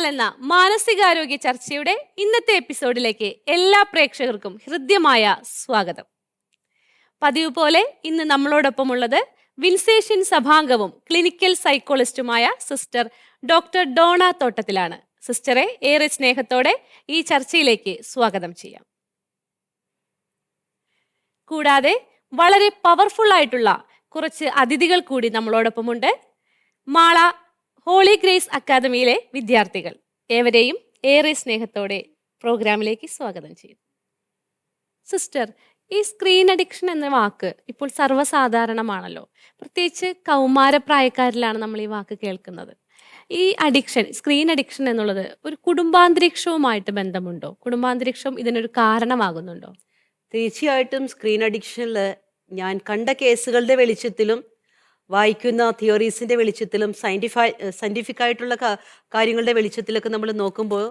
എന്ന മാനസികാരോഗ്യ ചർച്ചയുടെ ഇന്നത്തെ എപ്പിസോഡിലേക്ക് എല്ലാ പ്രേക്ഷകർക്കും ഹൃദ്യമായ സ്വാഗതം. പതിവ് പോലെ ഇന്ന് നമ്മളോടൊപ്പം ഉള്ളത് വിൻസേഷ്യൻ സഭാംഗവും ക്ലിനിക്കൽ സൈക്കോളജിസ്റ്റുമായ സിസ്റ്റർ ഡോക്ടർ ഡോണ തോട്ടത്തിലാണ്. സിസ്റ്ററെ ഏറെ സ്നേഹത്തോടെ ഈ ചർച്ചയിലേക്ക് സ്വാഗതം ചെയ്യാം. കൂടാതെ വളരെ പവർഫുൾ ആയിട്ടുള്ള കുറച്ച് അതിഥികൾ കൂടി നമ്മളോടൊപ്പമുണ്ട്. മാള ഹോളി ഗ്രേസ് അക്കാദമിയിലെ വിദ്യാർത്ഥികൾ ഏവരെയും ഏറെ സ്നേഹത്തോടെ പ്രോഗ്രാമിലേക്ക് സ്വാഗതം ചെയ്യുന്നു. സിസ്റ്റർ ഈ സ്ക്രീൻ അഡിക്ഷൻ എന്ന വാക്ക് ഇപ്പോൾ സർവസാധാരണമാണല്ലോ. പ്രത്യേകിച്ച് കൗമാരപ്രായക്കാരിലാണ് നമ്മൾ ഈ വാക്ക് കേൾക്കുന്നത്. ഈ അഡിക്ഷൻ സ്ക്രീൻ അഡിക്ഷൻ എന്നുള്ളത് ഒരു കുടുംബാന്തരീക്ഷവുമായിട്ട് ബന്ധമുണ്ടോ? കുടുംബാന്തരീക്ഷം ഇതിനൊരു കാരണമാകുന്നുണ്ടോ? തീർച്ചയായിട്ടും സ്ക്രീൻ അഡിക്ഷനിൽ ഞാൻ കണ്ട കേസുകളുടെ വെളിച്ചത്തിലും വായിക്കുന്ന തിയറീസിന്റെ വെളിച്ചത്തിലും സയന്റിഫൈ സയന്റിഫിക് ആയിട്ടുള്ള കാര്യങ്ങളുടെ വെളിച്ചത്തിലൊക്കെ നമ്മൾ നോക്കുമ്പോൾ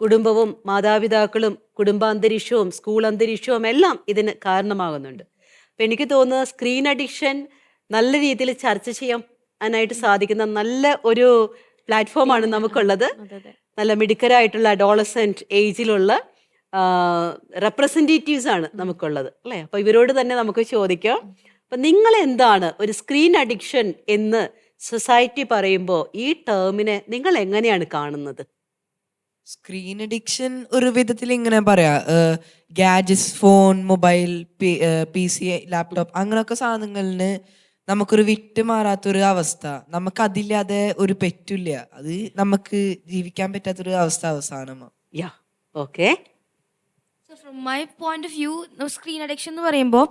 കുടുംബവും മാതാപിതാക്കളും കുടുംബാന്തരീക്ഷവും സ്കൂൾ അന്തരീക്ഷവും എല്ലാം ഇതിന് കാരണമാകുന്നുണ്ട്. അപ്പം എനിക്ക് തോന്നുന്നത് സ്ക്രീൻ അഡിക്ഷൻ നല്ല രീതിയിൽ ചർച്ച ചെയ്യാനായിട്ട് സാധിക്കുന്ന നല്ല ഒരു പ്ലാറ്റ്ഫോമാണ് നമുക്കുള്ളത്. നല്ല മിടുക്കരായിട്ടുള്ള അഡോളസെന്റ് ഏജിലുള്ള റെപ്രസെന്റേറ്റീവ്സ് ആണ് നമുക്കുള്ളത്. അല്ലേ? അപ്പോൾ ഇവരോട് തന്നെ നമുക്ക് ചോദിക്കാം. അപ്പൊ നിങ്ങൾ എന്താണ് ഒരു സ്ക്രീൻ അഡിക്ഷൻ എന്ന് സൊസൈറ്റി പറയുമ്പോൾ ഈ ടേമിനെ നിങ്ങൾ എങ്ങനെയാണ് കാണുന്നത്? സ്ക്രീൻ അഡിക്ഷൻ ഒരു വിധത്തിൽ ഇങ്ങനെ പറയാ gadgets phone mobile P C laptop അങ്ങനെയൊക്കെ സാധനങ്ങളിന് നമുക്കൊരു വിറ്റ് മാറാത്തൊരു അവസ്ഥ. നമുക്ക് അതില്ലാതെ ഒരു പെറ്റില്ല. അത് നമുക്ക് ജീവിക്കാൻ പറ്റാത്തൊരു അവസ്ഥ അവസാനമാണ് yeah okay so from my point of view screen addiction എന്ന് പറയുമ്പോൾ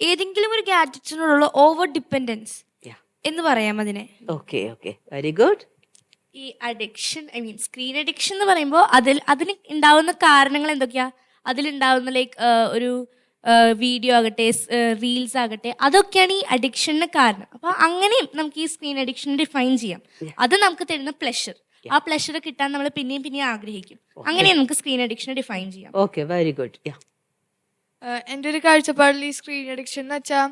ഏതെങ്കിലും ഒരു ഗാഡ്ജറ്റ്സിനോടുള്ള ഓവർ ഡിപ്പെൻഡൻസ്. എന്ന് പറയാം അതിനെ. ഓക്കെ ഓക്കെ വെരി ഗുഡ് ഈ addiction I mean screen addiction എന്ന് പറയുമ്പോൾ അതിൽ അതിന് ഉണ്ടാവുന്ന കാരണങ്ങൾ എന്തൊക്കെയാ? അതിലുണ്ടാവുന്ന ലൈക്ക് ഒരു വീഡിയോ ആകട്ടെ റീൽസ് ആകട്ടെ അതൊക്കെയാണ് ഈ അഡിക്ഷന് കാരണം. അപ്പൊ അങ്ങനെയും നമുക്ക് ഈ സ്ക്രീൻ അഡിക്ഷൻ ഡിഫൈൻ ചെയ്യാം. അത് നമുക്ക് തരുന്ന പ്ലഷർ ആ പ്ലഷർ കിട്ടാൻ നമ്മൾ പിന്നെയും പിന്നെയും ആഗ്രഹിക്കും. അങ്ങനെ നമുക്ക് സ്ക്രീൻ അഡിക്ഷൻ ഡിഫൈൻ ചെയ്യാം. ഓക്കെ വെരി ഗുഡ് എന്റെ ഒരു കാഴ്ചപ്പാടിൽ ഈ സ്ക്രീൻ അഡിക്ഷൻ എന്ന് വെച്ചാൽ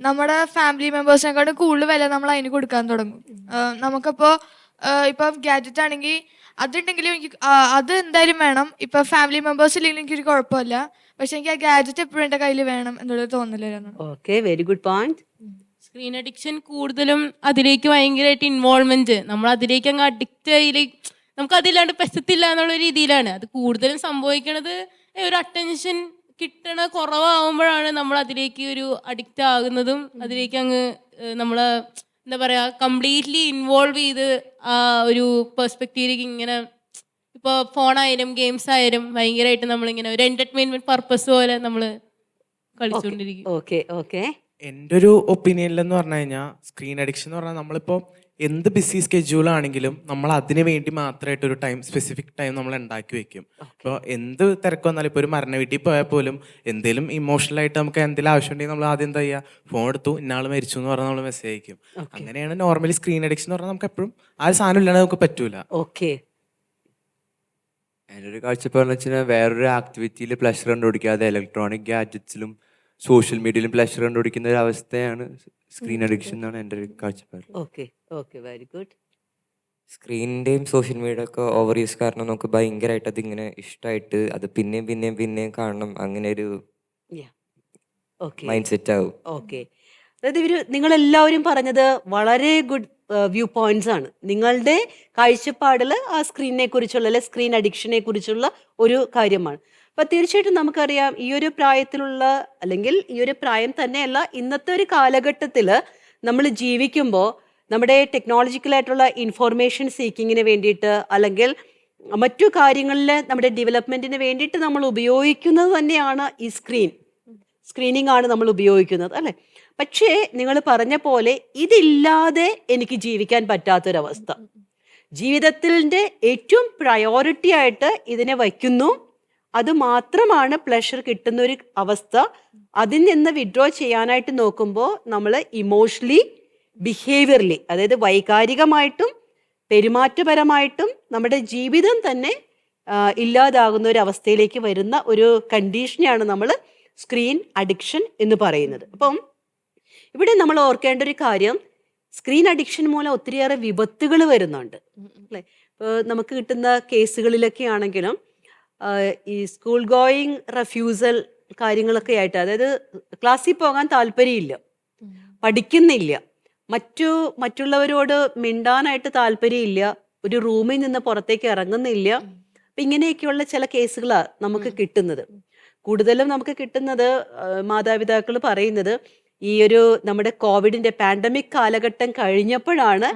നമ്മുടെ ഫാമിലി മെമ്പേഴ്സിനെക്കാളും കൂടുതൽ വില നമ്മൾ അതിന് കൊടുക്കാൻ തുടങ്ങും. നമുക്കപ്പോൾ ഇപ്പൊ ഗാഡ്ജറ്റ് ആണെങ്കിൽ അതുണ്ടെങ്കിലും എനിക്ക് അത് എന്തായാലും വേണം. ഇപ്പൊ ഫാമിലി മെമ്പേഴ്സ് ഇല്ലെങ്കിലും എനിക്കൊരു കുഴപ്പമില്ല. പക്ഷെ എനിക്ക് ആ ഗാഡ്ജറ്റ് എപ്പോഴും എന്റെ കയ്യിൽ വേണം എന്നുള്ളൊരു okay very good point screen addiction കൂടുതലും അതിലേക്ക് ഭയങ്കരമായിട്ട് ഇൻവോൾവ്മെന്റ് നമ്മൾ അതിലേക്ക് അങ്ങ് അഡിക്റ്റ് ആയി നമുക്ക് അതില്ലാണ്ട് പെസത്തില്ല എന്നുള്ള രീതിയിലാണ്. അത് കൂടുതലും സംഭവിക്കണത് ഒരു അറ്റൻഷൻ കിട്ടണ കുറവാകുമ്പോഴാണ് നമ്മൾ അതിലേക്ക് ഒരു അഡിക്റ്റ് ആകുന്നതും അതിലേക്ക് അങ്ങ് നമ്മൾ നമ്മളെ എന്താ പറയാ കംപ്ലീറ്റ്ലി ഇൻവോൾവ് ചെയ്ത് ആ ഒരു പെർസ്പെക്റ്റീവിലേക്ക് ഇങ്ങനെ ഇപ്പോൾ ഫോണായാലും ഗെയിംസ് ആയാലും ഭയങ്കരമായിട്ട് നമ്മളിങ്ങനെ ഒരു എന്റർടൈൻമെന്റ് പർപ്പസ് പോലെ നമ്മൾ കളിച്ചുകൊണ്ടിരിക്കും ഓക്കെ ഓക്കെ എന്റെ ഒരു ഒപ്പീനിയനിൽ എന്ന് പറഞ്ഞു കഴിഞ്ഞാൽ സ്ക്രീൻ അഡിക്ഷൻ എന്ന് പറഞ്ഞാൽ നമ്മളിപ്പോൾ എന്ത് ബിസി സ്കെഡ്യൂൾ ആണെങ്കിലും നമ്മൾ അതിന് വേണ്ടി മാത്രമായിട്ട് ഒരു ടൈം സ്പെസിഫിക് ടൈം നമ്മൾ ഉണ്ടാക്കി വെക്കും. അപ്പോൾ എന്ത് തിരക്ക് വന്നാലും ഇപ്പോൾ ഒരു മരണ വീട്ടിൽ പോയാൽ പോലും എന്തെങ്കിലും ഇമോഷണൽ ആയിട്ട് നമുക്ക് എന്തെങ്കിലും ആവശ്യം ഉണ്ടെങ്കിൽ നമ്മൾ ആദ്യം എന്താ ചെയ്യുക? ഫോൺ എടുത്തു. ഇന്നാൾ മരിച്ചു എന്ന് പറഞ്ഞാൽ നമ്മൾ മെസ്സേജ് അയക്കും. അങ്ങനെയാണ് നോർമലി സ്ക്രീൻ അഡിക്ഷൻ എന്ന് പറഞ്ഞാൽ നമുക്ക് എപ്പോഴും ആ ഒരു സാധനം ഇല്ലാണ്ട് നമുക്ക് പറ്റൂല. ഓക്കെ എന്റെ ഒരു കാഴ്ചപ്പാടെന്ന് വെച്ചാൽ വേറൊരു ആക്ടിവിറ്റിയിൽ പ്ലഷർ കണ്ടുപിടിക്കാതെ ഇലക്ട്രോണിക് ഗാഡ്ജറ്റ്സിലും സോഷ്യൽ മീഡിയയിലും പ്ലഷർ കണ്ടുപിടിക്കുന്ന ഒരു അവസ്ഥയാണ് സ്ക്രീൻ അഡിക്ഷൻ എന്നാണ് എന്റെ ഒരു കാഴ്ചപ്പാട്. ഓക്കെ ഓക്കെ വെരി ഗുഡ് സ്ക്രീനിന്റെയും സോഷ്യൽ മീഡിയ ഒക്കെ ഓവർ യൂസ് കാരണം നമുക്ക് ഭയങ്കരമായിട്ട് അതിങ്ങനെ ഇഷ്ടമായിട്ട് അത് പിന്നെയും പിന്നെയും പിന്നെയും കാണണം. അങ്ങനെ ഒരു മൈൻഡ് സെറ്റ് ആവും. ഓക്കെ അതായത് ഇവർ നിങ്ങളെല്ലാവരും പറഞ്ഞത് വളരെ ഗുഡ് വ്യൂ പോയിന്റ്സ് ആണ്. നിങ്ങളുടെ കാഴ്ചപ്പാടിൽ ആ സ്ക്രീനിനെ കുറിച്ചുള്ള അല്ലെ സ്ക്രീൻ അഡിക്ഷനെ കുറിച്ചുള്ള ഒരു കാര്യമാണ്. അപ്പൊ തീർച്ചയായിട്ടും നമുക്കറിയാം ഈ ഒരു പ്രായത്തിലുള്ള അല്ലെങ്കിൽ ഈ ഒരു പ്രായം തന്നെയല്ല ഇന്നത്തെ ഒരു കാലഘട്ടത്തിൽ നമ്മൾ ജീവിക്കുമ്പോൾ നമ്മുടെ ടെക്നോളജിക്കലായിട്ടുള്ള ഇൻഫോർമേഷൻ സീക്കിങ്ങിന് വേണ്ടിയിട്ട് അല്ലെങ്കിൽ മറ്റു കാര്യങ്ങളിൽ നമ്മുടെ ഡെവലപ്മെന്റിന് വേണ്ടിയിട്ട് നമ്മൾ ഉപയോഗിക്കുന്നത് തന്നെയാണ് ഈ സ്ക്രീൻ സ്ക്രീനിങ് ആണ് നമ്മൾ ഉപയോഗിക്കുന്നത് അല്ലെ? പക്ഷേ നിങ്ങൾ പറഞ്ഞ പോലെ ഇതില്ലാതെ എനിക്ക് ജീവിക്കാൻ പറ്റാത്തൊരവസ്ഥ. ജീവിതത്തിന്റെ ഏറ്റവും പ്രയോറിറ്റി ആയിട്ട് ഇതിനെ വയ്ക്കുന്നു. അത് മാത്രമാണ് പ്ലഷർ കിട്ടുന്ന ഒരു അവസ്ഥ. അതിൽ നിന്ന് വിഡ്രോ ചെയ്യാനായിട്ട് നോക്കുമ്പോൾ നമ്മൾ ഇമോഷണലി ബിഹേവിയർലി അതായത് വൈകാരികമായിട്ടും പെരുമാറ്റപരമായിട്ടും നമ്മുടെ ജീവിതം തന്നെ ഇല്ലാതാകുന്ന ഒരു അവസ്ഥയിലേക്ക് വരുന്ന ഒരു കണ്ടീഷനെയാണ് നമ്മൾ സ്ക്രീൻ അഡിക്ഷൻ എന്ന് പറയുന്നത്. അപ്പം ഇവിടെ നമ്മൾ ഓർക്കേണ്ട ഒരു കാര്യം സ്ക്രീൻ അഡിക്ഷൻ മൂലം ഒത്തിരിയേറെ വിപത്തുകൾ വരുന്നുണ്ട്. അല്ലേ? ഇപ്പോൾ നമുക്ക് കിട്ടുന്ന കേസുകളിലൊക്കെ ആണെങ്കിലും ഈ സ്കൂൾ ഗോയിങ് റെഫ്യൂസൽ കാര്യങ്ങളൊക്കെ ആയിട്ട് അതായത് ക്ലാസ്സിൽ പോകാൻ താല്പര്യമില്ല പഠിക്കുന്നില്ല. മറ്റു മറ്റുള്ളവരോട് മിണ്ടാനായിട്ട് താല്പര്യമില്ല ഒരു റൂമിൽ നിന്ന് പുറത്തേക്ക് ഇറങ്ങുന്നില്ല. അപ്പം ഇങ്ങനെയൊക്കെയുള്ള ചില കേസുകളാണ് നമുക്ക് കിട്ടുന്നത്. കൂടുതലും നമുക്ക് കിട്ടുന്നത് മാതാപിതാക്കൾ പറയുന്നത് ഈ ഒരു നമ്മുടെ കോവിഡിന്റെ പാൻഡമിക് കാലഘട്ടം കഴിഞ്ഞപ്പോഴാണ്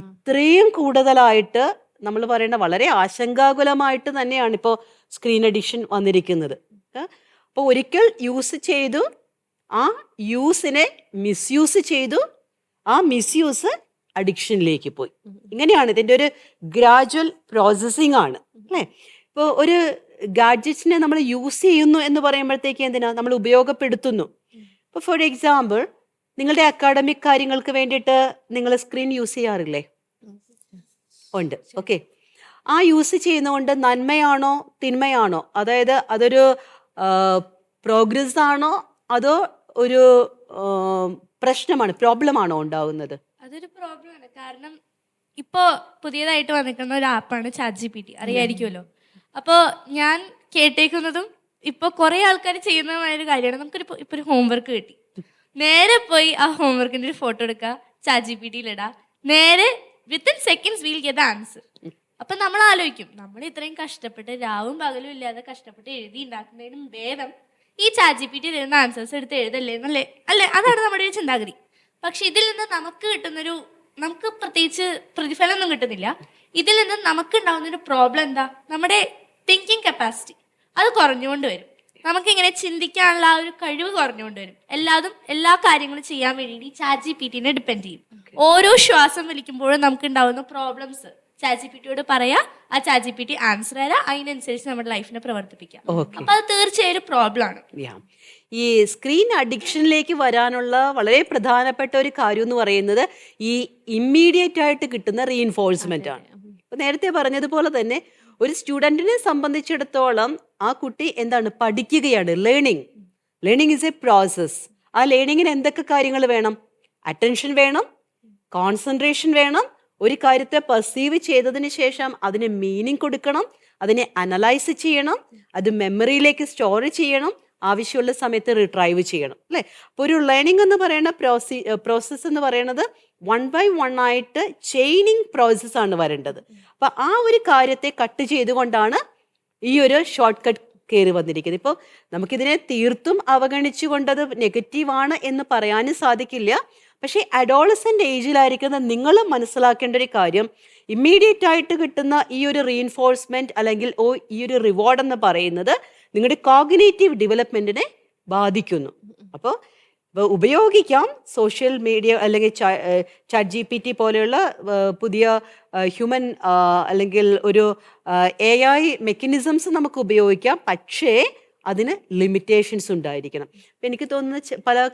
ഇത്രയും കൂടുതലായിട്ട് നമ്മൾ പറയേണ്ട വളരെ ആശങ്കാകുലമായിട്ട് തന്നെയാണ്. ഇപ്പോൾ സ്ക്രീൻ അഡിക്ഷൻ വന്നിരിക്കുന്നത്. അപ്പോൾ ഒരിക്കൽ യൂസ് ചെയ്തു ആ യൂസിനെ മിസ്യൂസ് ചെയ്തു ആ മിസ്യൂസ് അഡിക്ഷനിലേക്ക് പോയി. ഇങ്ങനെയാണ് ഇതിന്റെ ഒരു ഗ്രാജുവൽ പ്രോസസ്സിംഗ് ആണ് അല്ലേ? ഇപ്പോൾ ഒരു ഗാഡ്ജറ്റ്സിനെ നമ്മൾ യൂസ് ചെയ്യുന്നു എന്ന് പറയുമ്പോഴത്തേക്ക് എന്തിനാ? നമ്മൾ ഉപയോഗപ്പെടുത്തുന്നു. ഇപ്പോൾ ഫോർ എക്സാമ്പിൾ നിങ്ങളുടെ അക്കാഡമിക് കാര്യങ്ങൾക്ക് വേണ്ടിയിട്ട് നിങ്ങൾ സ്ക്രീൻ യൂസ് ചെയ്യാറില്ലേ? ഉണ്ട്. ഓക്കെ ആ യൂസ് ചെയ്യുന്നതുകൊണ്ട് നന്മയാണോ തിന്മയാണോ? അതായത് അതൊരു പ്രോഗ്രസ് ആണോ അതോ ഒരു പ്രശ്നമാണ് പ്രോബ്ലമാണോ ഉണ്ടാവുന്നത്? അതൊരു പ്രോബ്ലമാണ് കാരണം ഇപ്പോ പുതിയതായിട്ട് വന്നിരിക്കുന്ന ഒരു ആപ്പാണ് ചാറ്റ് ജി പി ടി അറിയായിരിക്കുമല്ലോ. അപ്പോൾ ഞാൻ കേട്ടേക്കുന്നതും ഇപ്പോൾ കുറേ ആൾക്കാർ ചെയ്യുന്നതുമായ ഒരു കാര്യമാണ്. നമുക്കൊരു ഇപ്പൊ ഒരു ഹോംവർക്ക് കിട്ടി. നേരെ പോയി ആ ഹോംവർക്കിന്റെ ഒരു ഫോട്ടോ എടുക്കുക ചാറ്റ് ജി പി ഇടാം. നേരെ within seconds we'll get answer അപ്പൊ നമ്മൾ ആലോചിക്കും നമ്മൾ ഇത്രയും കഷ്ടപ്പെട്ട് രാവും പകലും ഇല്ലാതെ കഷ്ടപ്പെട്ട് എഴുതി ഉണ്ടാക്കുന്നതിനും ഭേദം ഈ ചാറ്റ് ജി പി ടി തരുന്ന ആൻസേഴ്സ് എടുത്ത് എഴുതല്ലേ എന്നല്ലേ? അല്ലേ? അതാണ് നമ്മുടെ ഒരു ചിന്താഗതി. പക്ഷെ ഇതിൽ നിന്ന് നമുക്ക് കിട്ടുന്നൊരു നമുക്ക് പ്രത്യേകിച്ച് പ്രതിഫലമൊന്നും കിട്ടുന്നില്ല. ഇതിൽ നിന്ന് നമുക്ക് ഉണ്ടാകുന്ന ഒരു പ്രോബ്ലം എന്താ? നമ്മുടെ തിങ്കിങ് കപ്പാസിറ്റി അത് കുറഞ്ഞുകൊണ്ട് വരും. നമുക്കിങ്ങനെ ചിന്തിക്കാനുള്ള ആ ഒരു കഴിവ് കുറഞ്ഞുകൊണ്ട് വരും. എല്ലാതും എല്ലാ കാര്യങ്ങളും ചെയ്യാൻ വേണ്ടി ചാറ്റ് ജി പി ടിനെ ഡിപ്പെൻഡ് ചെയ്യും ഓരോ ശ്വാസം വലിക്കുമ്പോഴും നമുക്ക് ഉണ്ടാകുന്ന പ്രോബ്ലംസ് ചാറ്റ് ജി പി ടിയോട് പറയാ ആ chat G P T answer തരാം അതിനനുസരിച്ച് നമ്മുടെ ലൈഫിനെ പ്രവർത്തിപ്പിക്കാം. അപ്പൊ അത് തീർച്ചയായും പ്രോബ്ലം ആണ്. ഈ സ്ക്രീൻ അഡിക്ഷനിലേക്ക് വരാനുള്ള വളരെ പ്രധാനപ്പെട്ട ഒരു കാര്യം എന്ന് പറയുന്നത് ഈ ഇമ്മീഡിയറ്റ് ആയിട്ട് കിട്ടുന്ന റീഇൻഫോഴ്സ്മെന്റ് ആണ്. ഇപ്പൊ നേരത്തെ പറഞ്ഞതുപോലെ തന്നെ ഒരു സ്റ്റുഡന്റിനെ സംബന്ധിച്ചിടത്തോളം ആ കുട്ടി എന്താണ്? പഠിക്കുകയാണ് learning learning is a process ആ ലേണിങ്ങിന് എന്തൊക്കെ കാര്യങ്ങൾ വേണം? അറ്റൻഷൻ വേണം കോൺസെൻട്രേഷൻ വേണം ഒരു കാര്യത്തെ പെർസീവ് ചെയ്തതിന് ശേഷം അതിന് മീനിങ് കൊടുക്കണം അതിനെ അനലൈസ് ചെയ്യണം അത് മെമ്മറിയിലേക്ക് സ്റ്റോർ ചെയ്യണം ആവശ്യമുള്ള സമയത്ത് റിട്രൈവ് ചെയ്യണം അല്ലേ? അപ്പോൾ ഒരു ലേണിംഗ് എന്ന് പറയുന്ന പ്രോസി പ്രോസസ്സ് എന്ന് പറയുന്നത് വൺ ബൈ വൺ ആയിട്ട് ചെയിനിങ് പ്രോസസ്സ് ആണ് വരേണ്ടത്. അപ്പം ആ ഒരു കാര്യത്തെ കട്ട് ചെയ്തുകൊണ്ടാണ് ഈ ഒരു ഷോർട്ട് കട്ട് കയറി വന്നിരിക്കുന്നത്. ഇപ്പോൾ നമുക്കിതിനെ തീർത്തും അവഗണിച്ചുകൊണ്ടത് നെഗറ്റീവാണ് എന്ന് പറയാനും സാധിക്കില്ല. പക്ഷേ അഡോളസെന്റ് ഏജിലായിരിക്കുന്ന നിങ്ങൾ മനസ്സിലാക്കേണ്ട ഒരു കാര്യം ഇമ്മീഡിയറ്റ് ആയിട്ട് കിട്ടുന്ന ഈ ഒരു റീഇൻഫോഴ്സ്മെന്റ് അല്ലെങ്കിൽ ഓ ഈ ഒരു റിവാർഡ് എന്ന് പറയുന്നത് നിങ്ങളുടെ കോഗ്നേറ്റീവ് ഡെവലപ്മെന്റിനെ ബാധിക്കുന്നു. അപ്പോൾ ഉപയോഗിക്കാം സോഷ്യൽ മീഡിയ അല്ലെങ്കിൽ ചാറ്റ് ജി പി ടി പോലെയുള്ള പുതിയ ഹ്യൂമൻ അല്ലെങ്കിൽ ഒരു എ ഐ മെക്കനിസംസ് നമുക്ക് ഉപയോഗിക്കാം. പക്ഷേ അതിന് ലിമിറ്റേഷൻസ് ഉണ്ടായിരിക്കണം. എനിക്ക് തോന്നുന്ന പല.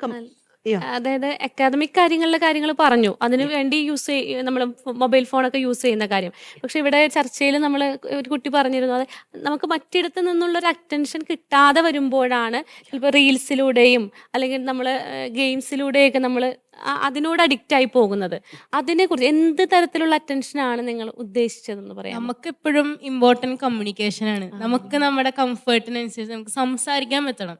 അതായത് അക്കാദമിക് കാര്യങ്ങളിലെ കാര്യങ്ങൾ പറഞ്ഞു. അതിനു വേണ്ടി യൂസ് നമ്മൾ മൊബൈൽ ഫോണൊക്കെ യൂസ് ചെയ്യുന്ന കാര്യം. പക്ഷെ ഇവിടെ ചർച്ചയിൽ നമ്മൾ ഒരു കുട്ടി പറഞ്ഞിരുന്നു അത് നമുക്ക് മറ്റിടത്ത് നിന്നുള്ള ഒരു അറ്റൻഷൻ കിട്ടാതെ വരുമ്പോഴാണ് ചിലപ്പോൾ റീൽസിലൂടെയും അല്ലെങ്കിൽ നമ്മൾ ഗെയിംസിലൂടെയൊക്കെ നമ്മൾ അതിനോട് അഡിക്റ്റ് ആയി പോകുന്നത്. അതിനെക്കുറിച്ച് എന്ത് തരത്തിലുള്ള അറ്റൻഷനാണ് നിങ്ങൾ ഉദ്ദേശിച്ചതെന്ന് പറയാം നമുക്ക് എപ്പോഴും ഇമ്പോർട്ടന്റ് കമ്മ്യൂണിക്കേഷൻ ആണ് നമുക്ക് നമ്മുടെ കംഫർട്ടിനനുസരിച്ച് നമുക്ക് സംസാരിക്കാൻ പറ്റണം.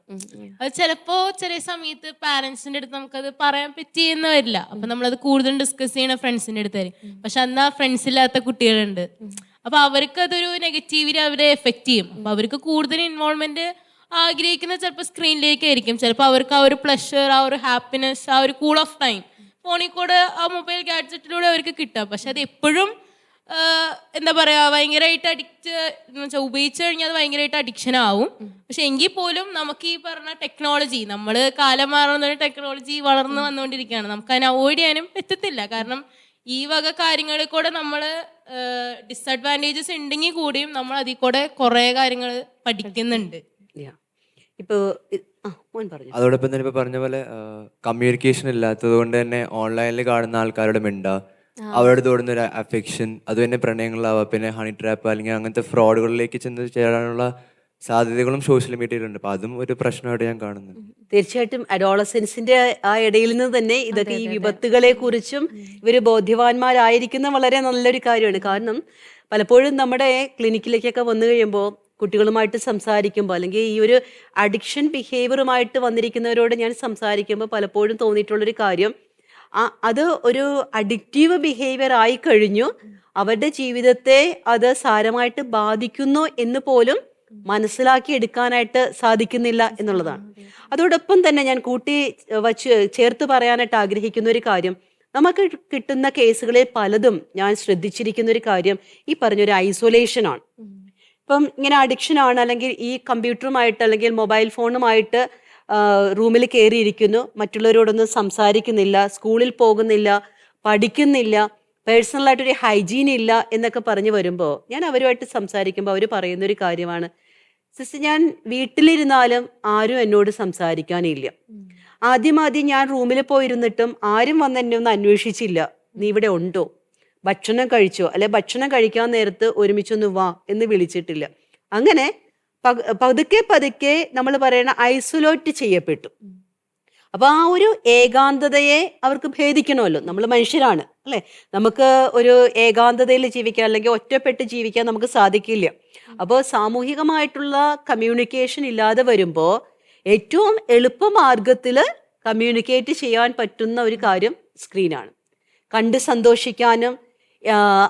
അത് ചിലപ്പോ ചെറിയ സമയത്ത് പാരന്റ്സിന്റെ അടുത്ത് നമുക്കത് പറയാൻ പറ്റിയെന്ന് വരില്ല. അപ്പൊ നമ്മളത് കൂടുതൽ ഡിസ്കസ് ചെയ്യണ ഫ്രണ്ട്സിന്റെ അടുത്ത് വരും പക്ഷെ അന്ന് ആ ഫ്രണ്ട്സ് ഇല്ലാത്ത കുട്ടികളുണ്ട്. അപ്പൊ അവർക്ക് അതൊരു നെഗറ്റീവിൽ അവരെ എഫക്ട് ചെയ്യും. അപ്പൊ അവർക്ക് കൂടുതൽ ഇൻവോൾവ്മെന്റ് ആഗ്രഹിക്കുന്ന ചിലപ്പോൾ സ്ക്രീനിലേക്ക് ആയിരിക്കും ചിലപ്പോൾ അവർക്ക് ആ ഒരു പ്ലഷർ ആ ഒരു ഹാപ്പിനെസ് ആ ഒരു കൂൾ ഓഫ് ടൈം ഫോണിൽ കൂടെ ആ മൊബൈൽ ഗാഡ്ജറ്റിലൂടെ അവർക്ക് കിട്ടാം. പക്ഷെ അത് എപ്പോഴും എന്താ പറയുക ഭയങ്കരമായിട്ട് അഡിക്റ്റ് എന്ന് വെച്ചാൽ ഉപയോഗിച്ചു കഴിഞ്ഞാൽ അത് ഭയങ്കരമായിട്ട് അഡിക്ഷൻ ആവും. പക്ഷെ എങ്കിൽ പോലും നമുക്ക് ഈ പറഞ്ഞ ടെക്നോളജി നമ്മൾ കാലം മാറുന്ന ടെക്നോളജി വളർന്നു വന്നുകൊണ്ടിരിക്കുകയാണ്. നമുക്ക് അതിനെ അവോയ്ഡ് ചെയ്യാനും പറ്റത്തില്ല. കാരണം ഈ വക കാര്യങ്ങളിൽ കൂടെ നമ്മൾ ഡിസഡ്വാന്റേജസ് ഉണ്ടെങ്കിൽ കൂടിയും നമ്മൾ അതിൽ കൂടെ കുറേ കാര്യങ്ങൾ പഠിക്കുന്നുണ്ട്. ഇപ്പോൾ മോൻ പറഞ്ഞു. അതോടൊപ്പം തന്നെ ഇപ്പൊ പറഞ്ഞ പോലെ കമ്മ്യൂണിക്കേഷൻ ഇല്ലാത്തത് കൊണ്ട് തന്നെ ഓൺലൈനിൽ കാണുന്ന ആൾക്കാരുടെ മിണ്ട. അവരോട് തോന്നുന്ന ഒരു അഫെക്ഷൻ അത് തന്നെ പ്രണയങ്ങളാവുക പിന്നെ ഹണി ട്രാപ്പ് അല്ലെങ്കിൽ അങ്ങനത്തെ ഫ്രോഡുകളിലേക്ക് ചെന്ന് ചേരാനുള്ള സാധ്യതകളും സോഷ്യൽ മീഡിയയിലുണ്ട് അപ്പൊ അതും ഒരു പ്രശ്നമായിട്ട് ഞാൻ കാണുന്നു തീർച്ചയായിട്ടും അഡോളസെൻസിന്റെ ആ ഇടയിൽ നിന്ന് തന്നെ ഇതൊക്കെ ഈ വിപത്തുകളെ കുറിച്ചും ഇവർ ബോധ്യവാന്മാരായിരിക്കുന്ന വളരെ നല്ലൊരു കാര്യമാണ്. കാരണം പലപ്പോഴും നമ്മുടെ ക്ലിനിക്കിലേക്കൊക്കെ വന്നു കഴിയുമ്പോൾ കുട്ടികളുമായിട്ട് സംസാരിക്കുമ്പോൾ അല്ലെങ്കിൽ ഈ ഒരു അഡിക്ഷൻ ബിഹേവിയറുമായിട്ട് വന്നിരിക്കുന്നവരോട് ഞാൻ സംസാരിക്കുമ്പോൾ പലപ്പോഴും തോന്നിയിട്ടുള്ളൊരു കാര്യം അത് ഒരു അഡിക്റ്റീവ് ബിഹേവിയർ ആയി കഴിഞ്ഞു. അവരുടെ ജീവിതത്തെ അത് സാരമായിട്ട് ബാധിക്കുന്നു എന്ന് പോലും മനസ്സിലാക്കി എടുക്കാനായിട്ട് സാധിക്കുന്നില്ല എന്നുള്ളതാണ്. അതോടൊപ്പം തന്നെ ഞാൻ കൂട്ടി വച്ച് ചേർത്ത് പറയാനായിട്ട് ആഗ്രഹിക്കുന്ന ഒരു കാര്യം നമുക്ക് കിട്ടുന്ന കേസുകളിൽ പലതും ഞാൻ ശ്രദ്ധിച്ചിരിക്കുന്ന ഒരു കാര്യം ഈ പറഞ്ഞൊരു ഐസൊലേഷൻ ആണ്. ഇപ്പം ഇങ്ങനെ അഡിക്ഷൻ ആണ് അല്ലെങ്കിൽ ഈ കമ്പ്യൂട്ടറുമായിട്ട് അല്ലെങ്കിൽ മൊബൈൽ ഫോണുമായിട്ട് റൂമിൽ കയറിയിരിക്കുന്നു മറ്റുള്ളവരോടൊന്നും സംസാരിക്കുന്നില്ല സ്കൂളിൽ പോകുന്നില്ല പഠിക്കുന്നില്ല പേഴ്സണലായിട്ടൊരു ഹൈജീൻ ഇല്ല എന്നൊക്കെ പറഞ്ഞു വരുമ്പോൾ ഞാൻ അവരുമായിട്ട് സംസാരിക്കുമ്പോൾ അവർ പറയുന്ന ഒരു കാര്യമാണ്. സിസ്റ്റർ ഞാൻ വീട്ടിലിരുന്നാലും ആരും എന്നോട് സംസാരിക്കാനില്ല. ആദ്യം ആദ്യം ഞാൻ റൂമിൽ പോയിരുന്നിട്ടും ആരും വന്ന് എന്നെ ഒന്ന് അന്വേഷിച്ചില്ല. നീ ഇവിടെ ഉണ്ടോ? ഭക്ഷണം കഴിച്ചോ അല്ലെ ഭക്ഷണം കഴിക്കാൻ നേരത്ത് ഒരുമിച്ചൊന്ന് വാ എന്ന് വിളിച്ചിട്ടില്ല. അങ്ങനെ പതുക്കെ പതുക്കെ നമ്മൾ പറയണ ഐസൊലേറ്റ് ചെയ്യപ്പെട്ടു. അപ്പൊ ആ ഒരു ഏകാന്തതയെ അവർക്ക് ഭേദിക്കണമല്ലോ. നമ്മൾ മനുഷ്യരാണ് അല്ലെ? നമുക്ക് ഒരു ഏകാന്തതയിൽ ജീവിക്കാൻ അല്ലെങ്കിൽ ഒറ്റപ്പെട്ട് ജീവിക്കാൻ നമുക്ക് സാധിക്കില്ല. അപ്പോൾ സാമൂഹികമായിട്ടുള്ള കമ്മ്യൂണിക്കേഷൻ ഇല്ലാതെ വരുമ്പോൾ ഏറ്റവും എളുപ്പമാർഗത്തിൽ കമ്മ്യൂണിക്കേറ്റ് ചെയ്യാൻ പറ്റുന്ന ഒരു കാര്യം സ്ക്രീനാണ് കണ്ട് സന്തോഷിക്കാനും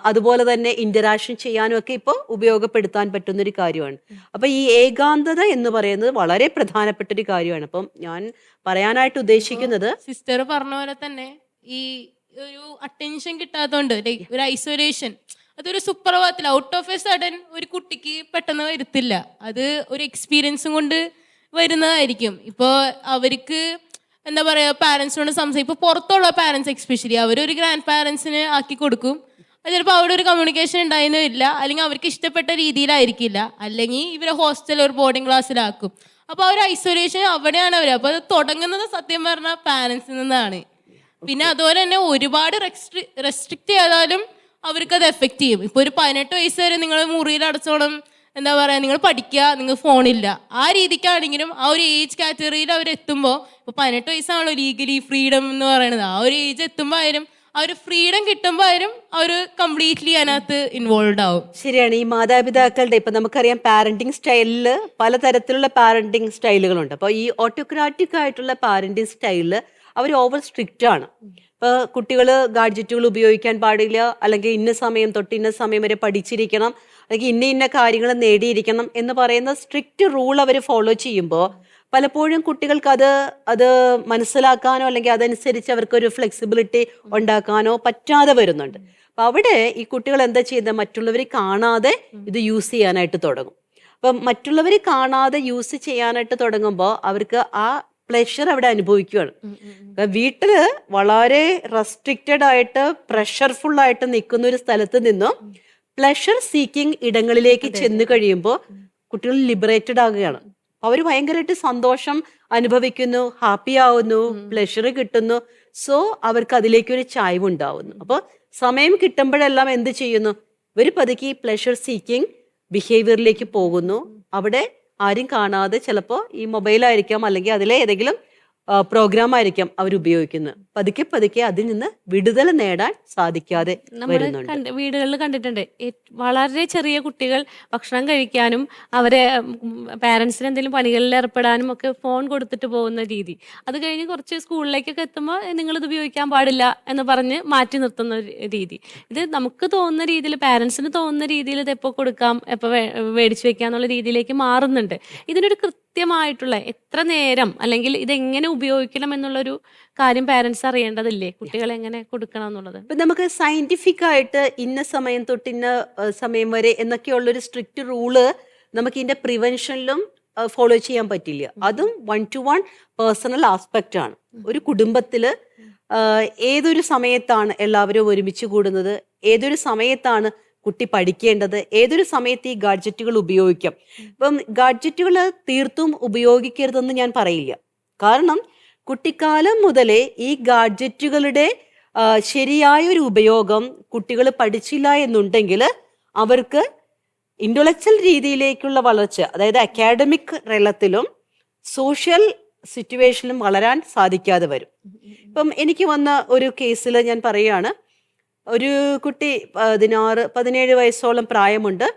അതുപോലെ തന്നെ ഇന്ററാക്ഷൻ ചെയ്യാനും ഒക്കെ ഇപ്പോൾ ഉപയോഗപ്പെടുത്താൻ പറ്റുന്ന ഒരു കാര്യമാണ്. അപ്പം ഈ ഏകാന്തത എന്ന് പറയുന്നത് വളരെ പ്രധാനപ്പെട്ട ഒരു കാര്യമാണ്. അപ്പം ഞാൻ പറയാനായിട്ട് ഉദ്ദേശിക്കുന്നത് സിസ്റ്റർ പറഞ്ഞ പോലെ തന്നെ ഈ ഒരു അറ്റൻഷൻ കിട്ടാത്തതുകൊണ്ട് ലൈക്ക് ഒരു ഐസൊലേഷൻ അതൊരു സുപ്രഭാതത്തിൽ ഔട്ട് ഓഫ് എ സഡൻ ഒരു കുട്ടിക്ക് പെട്ടെന്ന് വരുത്തില്ല. അത് ഒരു എക്സ്പീരിയൻസും കൊണ്ട് വരുന്നതായിരിക്കും. ഇപ്പോൾ അവർക്ക് എന്താ പറയുക പാരൻസിനോട് സംസാരിക്കും ഇപ്പോൾ പുറത്തുള്ള പാരൻസ് എക്സ്പെഷ്യലി അവരൊരു ഗ്രാൻഡ് പാരൻസിന് ആക്കി കൊടുക്കും. ചിലപ്പോൾ അവിടെ ഒരു കമ്മ്യൂണിക്കേഷൻ ഉണ്ടായിരുന്നു ഇല്ല അല്ലെങ്കിൽ അവർക്ക് ഇഷ്ടപ്പെട്ട രീതിയിലായിരിക്കില്ല. അല്ലെങ്കിൽ ഇവരെ ഹോസ്റ്റൽ ഒരു ബോർഡിംഗ് ക്ലാസ്സിലാക്കും അപ്പോൾ ഒരു ഐസൊലേഷൻ അവിടെയാണ് അവർ അപ്പോൾ അത് തുടങ്ങുന്നത് സത്യം പറഞ്ഞാൽ പാരൻസിൽ നിന്നാണ്. പിന്നെ അതുപോലെ തന്നെ ഒരുപാട് റെസ്ട്രിക്ട് ചെയ്താലും അവർക്ക് അത് എഫക്റ്റ് ചെയ്യും. ഇപ്പോൾ ഒരു പതിനെട്ട് വയസ്സ് വരെ നിങ്ങൾ മുറിയിൽ അടച്ചോണം. എന്താ പറയുക നിങ്ങൾ പഠിക്കുക നിങ്ങൾ ഫോണില്ല ആ രീതിക്കാണെങ്കിലും ആ ഒരു ഏജ് കാറ്റഗറിയിൽ അവർ എത്തുമ്പോൾ ഇപ്പോൾ പതിനെട്ട് വയസ്സാണല്ലോ ലീഗലി ഫ്രീഡം എന്ന് പറയുന്നത്. ആ ഒരു ഏജ് എത്തുമ്പോൾ ആയാലും ആ ഒരു ഫ്രീഡം കിട്ടുമ്പോൾ അവർ കംപ്ലീറ്റ്ലി അതിനകത്ത് ഇൻവോൾവ് ആവും. ശരിയാണ് ഈ മാതാപിതാക്കളുടെ ഇപ്പൊ നമുക്കറിയാം പാരന്റിങ് സ്റ്റൈലിൽ പലതരത്തിലുള്ള പാരന്റിങ് സ്റ്റൈലുകളുണ്ട് അപ്പോൾ ഈ ഓട്ടോക്രാറ്റിക് ആയിട്ടുള്ള പാരന്റിങ് സ്റ്റൈലിൽ അവർ ഓവർ സ്ട്രിക്റ്റ് ആണ്. ഇപ്പൊ കുട്ടികൾ ഗാഡ്ജറ്റുകൾ ഉപയോഗിക്കാൻ പാടില്ല അല്ലെങ്കിൽ ഇന്ന സമയം തൊട്ട് ഇന്ന സമയം വരെ പഠിച്ചിരിക്കണം അല്ലെങ്കിൽ ഇന്ന ഇന്ന കാര്യങ്ങൾ നേടിയിരിക്കണം എന്ന് പറയുന്ന സ്ട്രിക്റ്റ് റൂൾ അവർ ഫോളോ ചെയ്യുമ്പോൾ പലപ്പോഴും കുട്ടികൾക്ക് അത് അത് മനസ്സിലാക്കാനോ അല്ലെങ്കിൽ അതനുസരിച്ച് അവർക്ക് ഒരു ഫ്ലെക്സിബിലിറ്റി ഉണ്ടാക്കാനോ പറ്റാതെ വരുന്നുണ്ട്. അപ്പൊ അവിടെ ഈ കുട്ടികൾ എന്താ ചെയ്യുന്നത് മറ്റുള്ളവർ കാണാതെ ഇത് യൂസ് ചെയ്യാനായിട്ട് തുടങ്ങും. അപ്പം മറ്റുള്ളവർ കാണാതെ യൂസ് ചെയ്യാനായിട്ട് തുടങ്ങുമ്പോൾ അവർക്ക് ആ പ്ലഷർ അവിടെ അനുഭവിക്കുകയാണ്. വീട്ടിൽ വീട്ടിൽ വളരെ റെസ്ട്രിക്റ്റഡ് ആയിട്ട് പ്രഷർഫുൾ ആയിട്ട് നിൽക്കുന്ന ഒരു സ്ഥലത്ത് നിന്നും പ്ലഷർ സീക്കിംഗ് ഇടങ്ങളിലേക്ക് ചെന്ന് കഴിയുമ്പോൾ കുട്ടികൾ ലിബറേറ്റഡ് ആകുകയാണ്. അവർ ഭയങ്കരമായിട്ട് സന്തോഷം അനുഭവിക്കുന്നു ഹാപ്പി ആവുന്നു പ്ലഷർ കിട്ടുന്നു. സോ അവർക്ക് അതിലേക്ക് ഒരു ചായ്വ് ഉണ്ടാവുന്നു അപ്പോൾ സമയം കിട്ടുമ്പോഴെല്ലാം എന്ത് ചെയ്യുന്നു? ഇവർ പതുക്കി പ്ലഷർ സീക്കിംഗ് ബിഹേവിയറിലേക്ക് പോകുന്നു. അവിടെ ആരും കാണാതെ ചിലപ്പോൾ ഈ മൊബൈലായിരിക്കാം അല്ലെങ്കിൽ അതിലെ ഏതെങ്കിലും പ്രോഗ്രാം ആയിരിക്കും അവർ ഉപയോഗിക്കുന്നത് പതുക്കെ പതുക്കെ അതിൽ നിന്ന് വിടുതൽ നേടാൻ സാധിക്കാതെ വരുന്നുണ്ട്. വീടുകളിൽ കണ്ടിട്ടുണ്ട്. വളരെ ചെറിയ കുട്ടികൾ ഭക്ഷണം കഴിക്കാനും അവരെ പാരൻസിന് എന്തെങ്കിലും പണികളിൽ ഏർപ്പെടാനും ഒക്കെ ഫോൺ കൊടുത്തിട്ട് പോകുന്ന രീതി. അത് കഴിഞ്ഞ് കുറച്ച് സ്കൂളിലേക്കൊക്കെ എത്തുമ്പോൾ നിങ്ങളിത് ഉപയോഗിക്കാൻ പാടില്ല എന്ന് പറഞ്ഞ് മാറ്റി നിർത്തുന്ന രീതി. ഇത് നമുക്ക് തോന്നുന്ന രീതിയിൽ പാരൻസിന് തോന്നുന്ന രീതിയിൽ ഇത് എപ്പോൾ കൊടുക്കാം എപ്പോൾ മേടിച്ചു വെക്കാം എന്നുള്ള രീതിയിലേക്ക് മാറുന്നുണ്ട്. ഇതിനൊരു കൃത്യമായിട്ടുള്ള എത്ര നേരം അല്ലെങ്കിൽ ഇതെങ്ങനെ ഉപയോഗിക്കണം എന്നുള്ളൊരു കാര്യം പാരൻസ് അറിയേണ്ടതില്ലേ? കുട്ടികളെ എങ്ങനെ കൊടുക്കണം എന്നുള്ളത്? ഇപ്പൊ നമുക്ക് സയന്റിഫിക് ആയിട്ട് ഇന്ന സമയം തൊട്ട് ഇന്ന സമയം വരെ എന്നൊക്കെയുള്ളൊരു സ്ട്രിക്റ്റ് റൂൾ നമുക്ക് ഇതിന്റെ പ്രിവെൻഷനിലും ഫോളോ ചെയ്യാൻ പറ്റില്ല. അതും one to one personal aspect ആണ്. ഒരു കുടുംബത്തിൽ ഏതൊരു സമയത്താണ് എല്ലാവരും ഒരുമിച്ച് കൂടുന്നത്? ഏതൊരു സമയത്താണ് കുട്ടി പഠിക്കേണ്ടത് ഏതൊരു സമയത്ത് ഈ ഗാഡ്ജറ്റുകൾ ഉപയോഗിക്കാം? ഇപ്പം ഗാഡ്ജറ്റുകൾ തീർത്തും ഉപയോഗിക്കരുതെന്ന് ഞാൻ പറയില്ല. കാരണം കുട്ടിക്കാലം മുതലേ ഈ ഗാഡ്ജറ്റുകളുടെ ശരിയായ ഒരു ഉപയോഗം കുട്ടികൾ പഠിച്ചില്ല എന്നുണ്ടെങ്കിൽ അവർക്ക് ഇന്റലക്ച്വൽ രീതിയിലേക്കുള്ള വളർച്ച അതായത് അക്കാഡമിക് റെലത്തിലും സോഷ്യൽ സിറ്റുവേഷനിലും വളരാൻ സാധിക്കാതെ വരും. ഇപ്പം എനിക്ക് വന്ന ഒരു കേസിൽ ഞാൻ പറയുകയാണ്. ഒരു കുട്ടി പതിനാറ് പതിനേഴ് വയസ്സോളം പ്രായമുണ്ട്.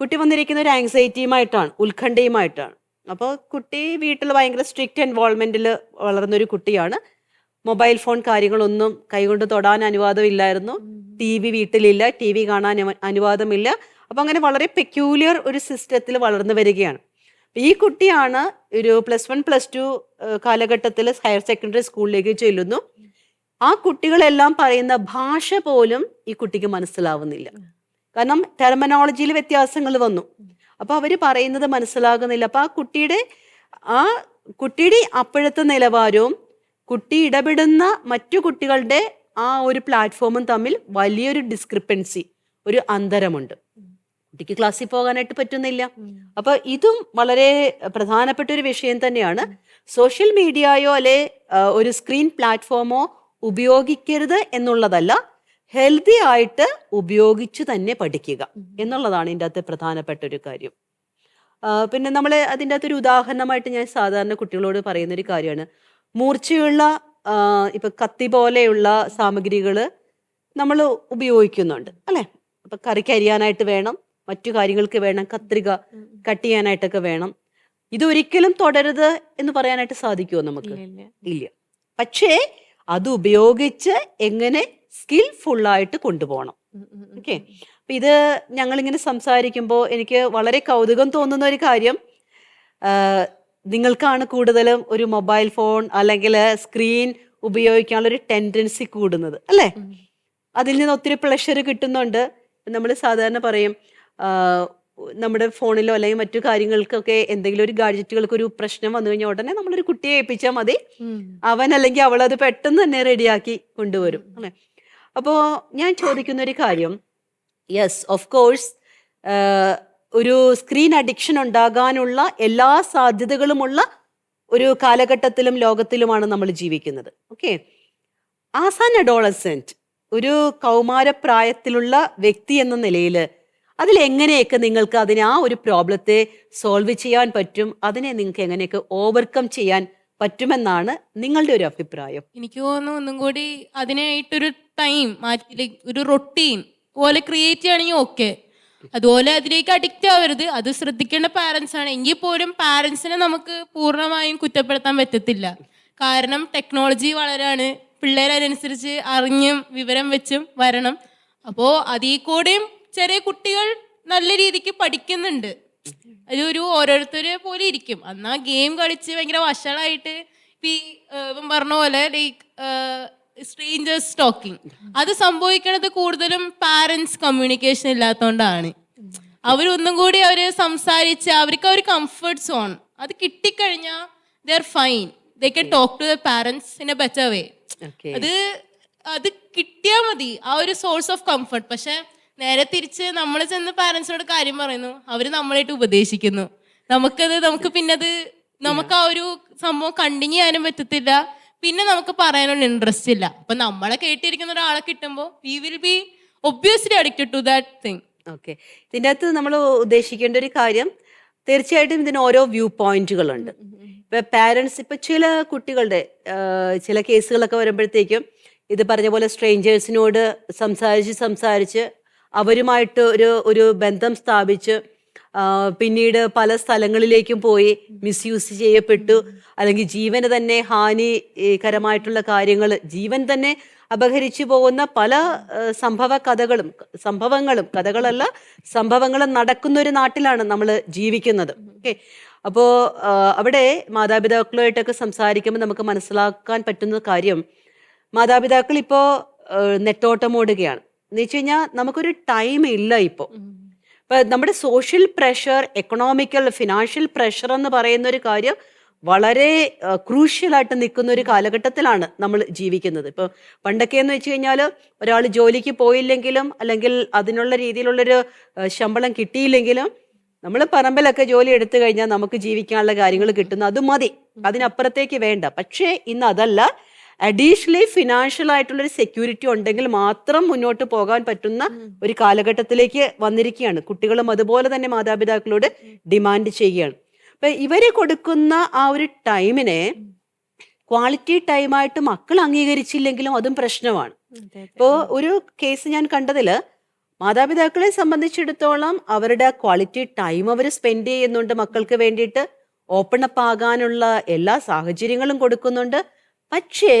കുട്ടി വന്നിരിക്കുന്ന ഒരു ആങ്സൈറ്റിയുമായിട്ടാണ് ഉത്കണ്ഠയുമായിട്ടാണ്. അപ്പോൾ കുട്ടി വീട്ടിൽ ഭയങ്കര സ്ട്രിക്റ്റ് എൻവോൾവ്മെന്റിൽ വളർന്നൊരു കുട്ടിയാണ്. മൊബൈൽ ഫോൺ കാര്യങ്ങളൊന്നും കൈകൊണ്ട് തൊടാൻ അനുവാദമില്ലായിരുന്നു. ടി വി വീട്ടിലില്ല ടി വി കാണാൻ അനുവാദമില്ല. അപ്പം അങ്ങനെ വളരെ പെക്യൂലിയർ ഒരു സിസ്റ്റത്തിൽ വളർന്നു വരികയാണ്. ഈ കുട്ടിയാണ് ഒരു പ്ലസ് വൺ പ്ലസ് ടു കാലഘട്ടത്തിൽ ഹയർ സെക്കൻഡറി സ്കൂളിലേക്ക് ചെല്ലുന്നു. ആ കുട്ടികളെല്ലാം പറയുന്ന ഭാഷ പോലും ഈ കുട്ടിക്ക് മനസ്സിലാവുന്നില്ല. കാരണം ടെർമിനോളജിയിൽ വ്യത്യാസങ്ങൾ വന്നു. അപ്പൊ അവർ പറയുന്നത് മനസ്സിലാകുന്നില്ല. അപ്പൊ ആ കുട്ടിയുടെ ആ കുട്ടിയുടെ അപ്പോഴത്തെ നിലവാരവും കുട്ടി ഇടപെടുന്ന മറ്റു കുട്ടികളുടെ ആ ഒരു പ്ലാറ്റ്ഫോമും തമ്മിൽ വലിയൊരു ഡിസ്ക്രിപ്പൻസി ഒരു അന്തരമുണ്ട്. കുട്ടിക്ക് ക്ലാസ്സിൽ പോകാനായിട്ട് പറ്റുന്നില്ല. അപ്പൊ ഇതും വളരെ പ്രധാനപ്പെട്ട ഒരു വിഷയം തന്നെയാണ്. സോഷ്യൽ മീഡിയയോ അല്ലെ ഒരു സ്ക്രീൻ പ്ലാറ്റ്ഫോമോ ഉപയോഗിക്കരുത് എന്നുള്ളതല്ല ഹെൽത്തി ആയിട്ട് ഉപയോഗിച്ചു തന്നെ പഠിക്കുക എന്നുള്ളതാണ് ഇതിന്റെ അകത്ത് പ്രധാനപ്പെട്ട ഒരു കാര്യം. പിന്നെ നമ്മൾ അതിന്റെ അകത്തൊരു ഉദാഹരണമായിട്ട് ഞാൻ സാധാരണ കുട്ടികളോട് പറയുന്ന ഒരു കാര്യമാണ്. മൂർച്ചയുള്ള ഇപ്പം കത്തി പോലെയുള്ള സാമഗ്രികൾ നമ്മൾ ഉപയോഗിക്കുന്നുണ്ട് അല്ലേ? അപ്പൊ കറിക്ക് അരിയാനായിട്ട് വേണം മറ്റു കാര്യങ്ങൾക്ക് വേണം കത്രിക കട്ട് ചെയ്യാനായിട്ടൊക്കെ വേണം. ഇതൊരിക്കലും തുടരുത് എന്ന് പറയാനായിട്ട് സാധിക്കുമോ നമുക്ക്? ഇല്ല. പക്ഷേ അത് ഉപയോഗിച്ച് എങ്ങനെ സ്കിൽഫുള്ളായിട്ട് കൊണ്ടുപോകണം. ഓക്കെ? അപ്പൊ ഇത് ഞങ്ങളിങ്ങനെ സംസാരിക്കുമ്പോൾ എനിക്ക് വളരെ കൗതുകം തോന്നുന്ന ഒരു കാര്യം. നിങ്ങൾക്കാണ് കൂടുതലും ഒരു മൊബൈൽ ഫോൺ അല്ലെങ്കിൽ സ്ക്രീൻ ഉപയോഗിക്കാനുള്ള ഒരു ടെൻഡൻസി കൂടുന്നത് അല്ലേ? അതിൽ നിന്ന് ഒത്തിരി പ്ലഷർ കിട്ടുന്നുണ്ട്. നമ്മൾ സാധാരണ പറയും നമ്മുടെ ഫോണിലോ അല്ലെങ്കിൽ മറ്റു കാര്യങ്ങൾക്കൊക്കെ എന്തെങ്കിലും ഒരു ഗാഡ്ജറ്റുകൾക്ക് ഒരു പ്രശ്നം വന്നു കഴിഞ്ഞാൽ ഉടനെ നമ്മളൊരു കുട്ടിയെ ഏൽപ്പിച്ചാൽ മതി. അവൻ അല്ലെങ്കിൽ അവൾ അത് പെട്ടെന്ന് തന്നെ റെഡിയാക്കി കൊണ്ടുവരും. അല്ലെ? അപ്പോ ഞാൻ ചോദിക്കുന്ന ഒരു കാര്യം യെസ് ഓഫ് കോഴ്സ് ഒരു സ്ക്രീൻ അഡിക്ഷൻ ഉണ്ടാകാനുള്ള എല്ലാ സാധ്യതകളുമുള്ള ഒരു കാലഘട്ടത്തിലും ലോകത്തിലുമാണ് നമ്മൾ ജീവിക്കുന്നത്. ഓക്കെ ആസാൻ അഡോളസെന്റ് ഒരു കൗമാരപ്രായത്തിലുള്ള വ്യക്തി എന്ന നിലയിൽ അതിൽ എങ്ങനെയൊക്കെ നിങ്ങൾക്ക് അതിനെ ആ ഒരു പ്രോബ്ലത്തെ സോൾവ് ചെയ്യാൻ പറ്റും? അതിനെ നിങ്ങൾക്ക് എങ്ങനെയൊക്കെ ഓവർകം ചെയ്യാൻ പറ്റുമെന്നാണ് നിങ്ങളുടെ ഒരു അഭിപ്രായം. എനിക്ക് തോന്നുന്നു ഒന്നും കൂടി അതിനായിട്ടൊരു ടൈം മാറ്റി ഒരു റൊട്ടീൻ പോലെ ക്രിയേറ്റ് ചെയ്യണമെങ്കിൽ ഓക്കെ അതുപോലെ അതിലേക്ക് അഡിക്റ്റ് ആവരുത്. അത് ശ്രദ്ധിക്കേണ്ട പാരൻസ് ആണ്. എങ്കിൽ പോലും പാരൻസിനെ നമുക്ക് പൂർണമായും കുറ്റപ്പെടുത്താൻ പറ്റത്തില്ല. കാരണം ടെക്നോളജി വളരാണ്. പിള്ളേർ അതിനനുസരിച്ച് അറിഞ്ഞും വിവരം വെച്ചും വരണം. അപ്പോൾ അതിൽ കൂടെയും ചെറിയ കുട്ടികൾ നല്ല രീതിക്ക് പഠിക്കുന്നുണ്ട്. അതൊരു ഓരോരുത്തരെ പോലെ ഇരിക്കും. എന്നാ ഗെയിം കളിച്ച് ഭയങ്കര വഷളായിട്ട് ഇപ്പം ഈ ഇവൻ പറഞ്ഞ പോലെ ലൈക്ക് സ്ട്രേഞ്ചേഴ്സ് ടോക്കിംഗ് അത് സംഭവിക്കണത് കൂടുതലും പാരൻസ് കമ്മ്യൂണിക്കേഷൻ ഇല്ലാത്തതുകൊണ്ടാണ് അവരൊന്നും കൂടി അവർ സംസാരിച്ച് അവർക്ക് അവർ ഒരു കംഫർട്ട് സോൺ അത് കിട്ടിക്കഴിഞ്ഞാൽ they're fine they can talk to the parents in a better way അത് അത് കിട്ടിയാൽ മതി. ആ ഒരു സോഴ്സ് ഓഫ് കംഫർട്ട് പക്ഷെ നേരെ തിരിച്ച് നമ്മൾ ചെന്ന് പാരൻസിനോട് കാര്യം പറയുന്നു. അവർ നമ്മളായിട്ട് ഉപദേശിക്കുന്നു. നമുക്കത് നമുക്ക് പിന്നെ അത് നമുക്ക് ആ ഒരു സംഭവം കണ്ടിന്യൂ ചെയ്യാനും പറ്റത്തില്ല. പിന്നെ നമുക്ക് പറയാനുള്ള ഇൻട്രസ്റ്റ് ഇല്ല. അപ്പൊ നമ്മളെ കേട്ടിരിക്കുന്ന ഒരാളെ കിട്ടുമ്പോൾ we will be obviously addicted to that thing okay ഇതിന്റെ അകത്ത് നമ്മൾ ഉദ്ദേശിക്കേണ്ട ഒരു കാര്യം തീർച്ചയായിട്ടും ഇതിന് ഓരോ വ്യൂ പോയിന്റുകളുണ്ട് ഇപ്പൊ പാരൻസ് ഇപ്പൊ ചില കുട്ടികളുടെ ചില കേസുകളൊക്കെ വരുമ്പോഴത്തേക്കും ഇത് പറഞ്ഞ പോലെ സ്ട്രേഞ്ചേഴ്സിനോട് സംസാരിച്ച് സംസാരിച്ച് അവരുമായിട്ട് ഒരു ഒരു ബന്ധം സ്ഥാപിച്ച് പിന്നീട് പല സ്ഥലങ്ങളിലേക്കും പോയി മിസ്യൂസ് ചെയ്യപ്പെട്ടു. അല്ലെങ്കിൽ ജീവന് തന്നെ ഹാനികരമായിട്ടുള്ള കാര്യങ്ങൾ ജീവൻ തന്നെ അപഹരിച്ചു പോകുന്ന പല സംഭവ കഥകളും സംഭവങ്ങളും കഥകളല്ല സംഭവങ്ങളും നടക്കുന്ന ഒരു നാട്ടിലാണ് നമ്മൾ ജീവിക്കുന്നത്. ഓക്കെ അപ്പോൾ അവിടെ മാതാപിതാക്കളുമായിട്ടൊക്കെ സംസാരിക്കുമ്പോൾ നമുക്ക് മനസ്സിലാക്കാൻ പറ്റുന്ന കാര്യം മാതാപിതാക്കൾ ഇപ്പോൾ നെട്ടോട്ടം ഓടുകയാണ്. എന്ന് വെച്ച് കഴിഞ്ഞാൽ നമുക്കൊരു ടൈം ഇല്ല ഇപ്പോൾ ഇപ്പം നമ്മുടെ social pressure economical financial pressure എന്ന് പറയുന്ന ഒരു കാര്യം വളരെ ക്രൂഷ്യലായിട്ട് നിൽക്കുന്ന ഒരു കാലഘട്ടത്തിലാണ് നമ്മൾ ജീവിക്കുന്നത്. ഇപ്പോൾ പണ്ടൊക്കെ എന്ന് വെച്ച് കഴിഞ്ഞാൽ ഒരാൾ ജോലിക്ക് പോയില്ലെങ്കിലും അല്ലെങ്കിൽ അതിനുള്ള രീതിയിലുള്ളൊരു ശമ്പളം കിട്ടിയില്ലെങ്കിലും നമ്മൾ പറമ്പിലൊക്കെ ജോലി എടുത്തു കഴിഞ്ഞാൽ നമുക്ക് ജീവിക്കാനുള്ള കാര്യങ്ങൾ കിട്ടുന്നു അത് മതി. അതിനപ്പുറത്തേക്ക് വേണ്ട. പക്ഷേ ഇന്ന് അതല്ല. അഡീഷണലി ഫിനാൻഷ്യൽ ആയിട്ടുള്ള ഒരു സെക്യൂരിറ്റി ഉണ്ടെങ്കിൽ മാത്രം മുന്നോട്ട് പോകാൻ പറ്റുന്ന ഒരു കാലഘട്ടത്തിലേക്ക് വന്നിരിക്കുകയാണ്. കുട്ടികളും അതുപോലെ തന്നെ മാതാപിതാക്കളോട് ഡിമാൻഡ് ചെയ്യുകയാണ്. അപ്പൊ ഇവർ കൊടുക്കുന്ന ആ ഒരു ടൈമിനെ ക്വാളിറ്റി ടൈമായിട്ട് മക്കൾ അംഗീകരിച്ചില്ലെങ്കിലും അതും പ്രശ്നമാണ്. ഇപ്പോൾ ഒരു കേസ് ഞാൻ കണ്ടതിൽ മാതാപിതാക്കളെ സംബന്ധിച്ചിടത്തോളം അവരുടെ ക്വാളിറ്റി ടൈം അവർ സ്പെൻഡ് ചെയ്യുന്നുണ്ട് മക്കൾക്ക് വേണ്ടിയിട്ട്. ഓപ്പൺ അപ്പ് ആകാനുള്ള എല്ലാ സാഹചര്യങ്ങളും കൊടുക്കുന്നുണ്ട്. പക്ഷേ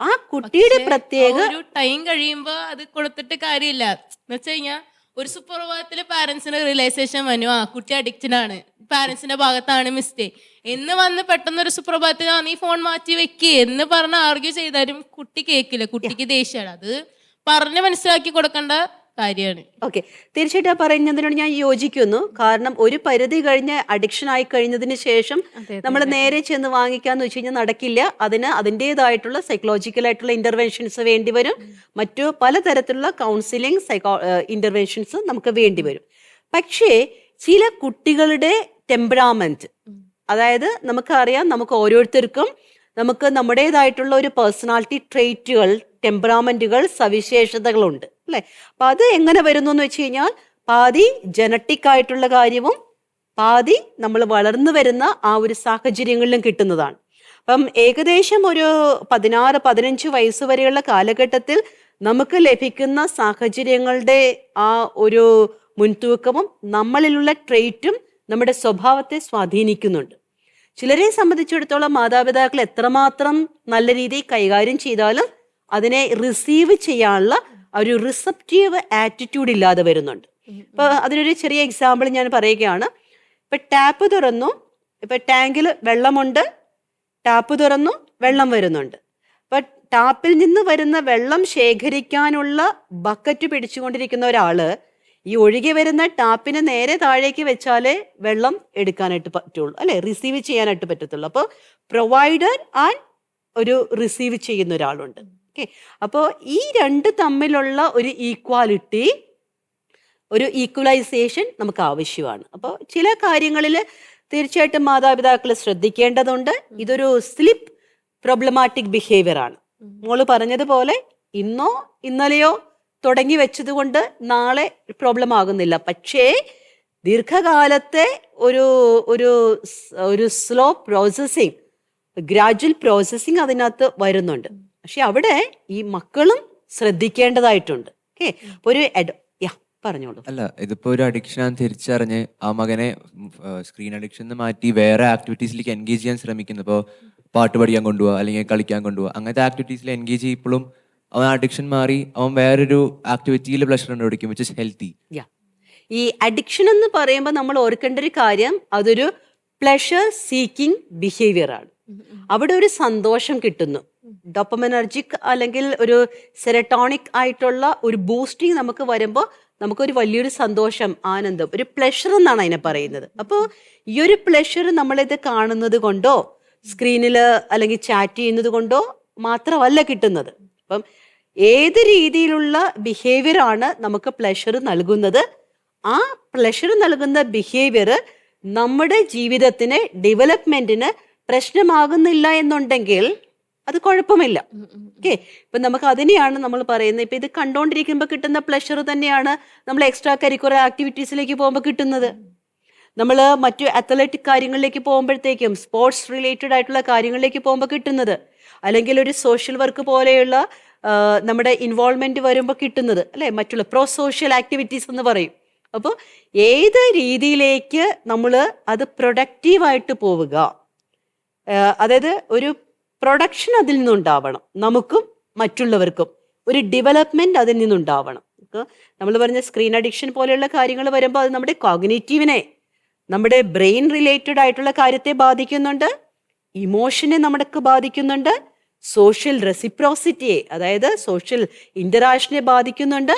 ആ കുട്ടിയുടെ പ്രത്യേക ഒരു ടൈം കഴിയുമ്പോ അത് കൊടുത്തിട്ട് കാര്യമില്ല. എന്ന് വെച്ച് കഴിഞ്ഞാൽ ഒരു സുപ്രഭാതത്തിൽ പാരന്റ്സിന് റിയലൈസേഷൻ വന്നു. ആ കുട്ടി അഡിക്റ്റഡ് ആണ്. പാരന്റ്സിന്റെ ഭാഗത്താണ് മിസ്റ്റേക്ക് എന്ന് വന്ന് പെട്ടെന്ന് ഒരു സുപ്രഭാതത്തിൽ നീ ഫോൺ മാറ്റി വെക്ക്. എന്ന് പറഞ്ഞ് ആർഗ്യൂ ചെയ്താലും കുട്ടി കേൾക്കില്ല കുട്ടിക്ക് ദേഷ്യമാണ് അത് പറഞ്ഞ് മനസ്സിലാക്കി കൊടുക്കേണ്ട കാര്യമാണ്. ഓക്കെ തീർച്ചയായിട്ടും ആ പറയുന്നതിനോട് ഞാൻ യോജിക്കുന്നു. കാരണം ഒരു പരിധി കഴിഞ്ഞ അഡിക്ഷൻ ആയി കഴിഞ്ഞതിന് ശേഷം നമ്മൾ നേരെ ചെന്ന് വാങ്ങിക്കാന്ന് വെച്ച് കഴിഞ്ഞാൽ നടക്കില്ല. അതിന് അതിന്റെതായിട്ടുള്ള സൈക്കോളജിക്കൽ ആയിട്ടുള്ള ഇന്റർവെൻഷൻസ് വേണ്ടി വരും. മറ്റു പലതരത്തിലുള്ള കൗൺസിലിംഗ് സൈക്കോ ഇന്റർവെൻഷൻസ് നമുക്ക് വേണ്ടി വരും. പക്ഷേ ചില കുട്ടികളുടെ ടെമ്പറാമെന്റ് അതായത് നമുക്കറിയാം നമുക്ക് ഓരോരുത്തർക്കും നമുക്ക് നമ്മുടേതായിട്ടുള്ള ഒരു പേഴ്സണാലിറ്റി ട്രേറ്റുകൾ ടെമ്പറാമെന്റുകൾ സവിശേഷതകളുണ്ട് അല്ലെ? അപ്പൊ അത് എങ്ങനെ വരുന്നു എന്ന് വെച്ച് കഴിഞ്ഞാൽ പാതി ജനറ്റിക് ആയിട്ടുള്ള കാര്യവും പാതി നമ്മൾ വളർന്നു വരുന്ന ആ ഒരു സാഹചര്യങ്ങളിലും കിട്ടുന്നതാണ്. അപ്പം ഏകദേശം ഒരു പതിനാറ് പതിനഞ്ച് വയസ്സ് വരെയുള്ള കാലഘട്ടത്തിൽ നമുക്ക് ലഭിക്കുന്ന സാഹചര്യങ്ങളുടെ ആ ഒരു മുൻതൂക്കവും നമ്മളിലുള്ള ട്രെയ്റ്റും നമ്മുടെ സ്വഭാവത്തെ സ്വാധീനിക്കുന്നുണ്ട്. ചിലരെ സംബന്ധിച്ചിടത്തോളം മാതാപിതാക്കൾ എത്രമാത്രം നല്ല രീതിയിൽ കൈകാര്യം ചെയ്താലും അതിനെ റിസീവ് ചെയ്യാനുള്ള ഒരു റിസപ്റ്റീവ് ആറ്റിറ്റ്യൂഡ് ഇല്ലാതെ വരുന്നുണ്ട്. ഇപ്പൊ അതിനൊരു ചെറിയ എക്സാമ്പിൾ ഞാൻ പറയുകയാണ്. ഇപ്പൊ ടാപ്പ് തുറന്നു. ഇപ്പൊ ടാങ്കിൽ വെള്ളമുണ്ട്. ടാപ്പ് തുറന്നു. വെള്ളം വരുന്നുണ്ട്. അപ്പൊ ടാപ്പിൽ നിന്ന് വരുന്ന വെള്ളം ശേഖരിക്കാനുള്ള ബക്കറ്റ് പിടിച്ചുകൊണ്ടിരിക്കുന്ന ഒരാൾ ഈ ഒഴുകി വരുന്ന ടാപ്പിന് നേരെ താഴേക്ക് വെച്ചാലേ വെള്ളം എടുക്കാനായിട്ട് പറ്റുള്ളൂ. അല്ലെ? റിസീവ് ചെയ്യാനായിട്ട് പറ്റത്തുള്ളൂ. അപ്പോൾ പ്രൊവൈഡർ ആൻഡ് ഒരു റിസീവ് ചെയ്യുന്ന ഒരാളുണ്ട്. ഓക്കെ. അപ്പോൾ ഈ രണ്ട് തമ്മിലുള്ള ഒരു ഈക്വാലിറ്റി ഒരു ഈക്വലൈസേഷൻ നമുക്ക് ആവശ്യമാണ്. അപ്പോൾ ചില കാര്യങ്ങളിൽ തീർച്ചയായിട്ടും മാതാപിതാക്കൾ ശ്രദ്ധിക്കേണ്ടതുണ്ട്. ഇതൊരു സ്ലിപ്പ് പ്രോബ്ലമാറ്റിക് ബിഹേവിയർ ആണ്. മോൾ പറഞ്ഞതുപോലെ ഇന്നോ ഇന്നലെയോ തുടങ്ങി വെച്ചതുകൊണ്ട് നാളെ പ്രോബ്ലം ആകുന്നില്ല. പക്ഷേ ദീർഘകാലത്തെ ഒരു ഒരു ഒരു സ്ലോ പ്രോസസ്സിങ് ഗ്രാജുവൽ പ്രോസസ്സിങ് അതിനകത്ത് വരുന്നുണ്ട്. പക്ഷെ അവിടെ ഈ മക്കളും ശ്രദ്ധിക്കേണ്ടതായിട്ടുണ്ട്. ഓക്കെ? ഒരു പറഞ്ഞോളൂ. അല്ല ഇതിപ്പോ ഒരു അഡിക്ഷൻ തിരിച്ചറിഞ്ഞ് ആ മകനെ സ്ക്രീൻ അഡിക്ഷൻ മാറ്റി വേറെ ആക്ടിവിറ്റീസിലേക്ക് എൻഗേജ് ചെയ്യാൻ ശ്രമിക്കുന്നു. ഇപ്പോൾ പാട്ട് പഠിക്കാൻ കൊണ്ടുപോകുക അല്ലെങ്കിൽ കളിക്കാൻ കൊണ്ടുപോകുക അങ്ങനത്തെ ആക്ടിവിറ്റീസിൽ എൻഗേജ് ചെയ്യുമ്പോഴും അവൻ അഡിക്ഷൻ മാറി അവൻ വേറൊരു ആക്ടിവിറ്റിയിൽ പ്ലഷർ കണ്ടുപിടിക്കും വിച്ച് ഇസ് ഹെൽത്തി ഈ അഡിക്ഷൻ എന്ന് പറയുമ്പോൾ നമ്മൾ ഓർക്കേണ്ട ഒരു കാര്യം അതൊരു പ്ലഷർ സീക്കിംഗ് ബിഹേവിയർ ആണ്. അവിടെ ഒരു സന്തോഷം കിട്ടുന്നു. ഡോപ്പമെനർജിക് അല്ലെങ്കിൽ ഒരു സെറട്ടോണിക് ആയിട്ടുള്ള ഒരു ബൂസ്റ്റിംഗ് നമുക്ക് വരുമ്പോൾ നമുക്കൊരു വലിയൊരു സന്തോഷം ആനന്ദം ഒരു പ്ലഷർ എന്നാണ് അതിനെ പറയുന്നത്. അപ്പോൾ ഈ ഒരു പ്ലഷർ നമ്മളിത് കാണുന്നത് കൊണ്ടോ സ്ക്രീനിൽ അല്ലെങ്കിൽ ചാറ്റ് ചെയ്യുന്നത് കൊണ്ടോ മാത്രമല്ല കിട്ടുന്നത്. അപ്പം ഏത് രീതിയിലുള്ള ബിഹേവിയർ ആണ് നമുക്ക് പ്ലഷർ നൽകുന്നത്? ആ പ്ലഷർ നൽകുന്ന ബിഹേവിയർ നമ്മുടെ ജീവിതത്തിന് ഡെവലപ്മെന്റിന് പ്രശ്നമാകുന്നില്ല എന്നുണ്ടെങ്കിൽ അത് കുഴപ്പമില്ല. ഓക്കെ ഇപ്പൊ നമുക്ക് അതിനെയാണ് നമ്മൾ പറയുന്നത്. ഇപ്പൊ ഇത് കണ്ടോണ്ടിരിക്കുമ്പോൾ കിട്ടുന്ന പ്ലഷർ തന്നെയാണ് നമ്മൾ എക്സ്ട്രാ കരിക്കുലർ ആക്ടിവിറ്റീസിലേക്ക് പോകുമ്പോൾ കിട്ടുന്നത്. നമ്മൾ മറ്റു അത്ലറ്റിക് കാര്യങ്ങളിലേക്ക് പോകുമ്പോഴത്തേക്കും സ്പോർട്സ് റിലേറ്റഡ് ആയിട്ടുള്ള കാര്യങ്ങളിലേക്ക് പോകുമ്പോൾ കിട്ടുന്നത്. അല്ലെങ്കിൽ ഒരു സോഷ്യൽ വർക്ക് പോലെയുള്ള നമ്മുടെ ഇൻവോൾവ്മെന്റ് വരുമ്പോൾ കിട്ടുന്നത്. അല്ലെ? മറ്റുള്ള പ്രോ സോഷ്യൽ ആക്ടിവിറ്റീസ് എന്ന് പറയും. അപ്പോൾ ഏത് രീതിയിലേക്ക് നമ്മൾ അത് പ്രൊഡക്റ്റീവായിട്ട് പോവുക? അതായത് ഒരു പ്രൊഡക്ഷൻ അതിൽ നിന്നുണ്ടാവണം. നമുക്കും മറ്റുള്ളവർക്കും ഒരു ഡെവലപ്മെന്റ് അതിൽ നിന്നുണ്ടാവണം. നമ്മൾ പറഞ്ഞ സ്ക്രീൻ അഡിക്ഷൻ പോലെയുള്ള കാര്യങ്ങൾ വരുമ്പോൾ അത് നമ്മുടെ കോഗ്നേറ്റീവിനെ നമ്മുടെ ബ്രെയിൻ റിലേറ്റഡ് ആയിട്ടുള്ള കാര്യത്തെ ബാധിക്കുന്നുണ്ട് ഇമോഷനെ നമ്മൾക്ക് ബാധിക്കുന്നുണ്ട് സോഷ്യൽ റെസിപ്രോസിറ്റിയെ അതായത് സോഷ്യൽ ഇന്ററാക്ഷനെ ബാധിക്കുന്നുണ്ട്.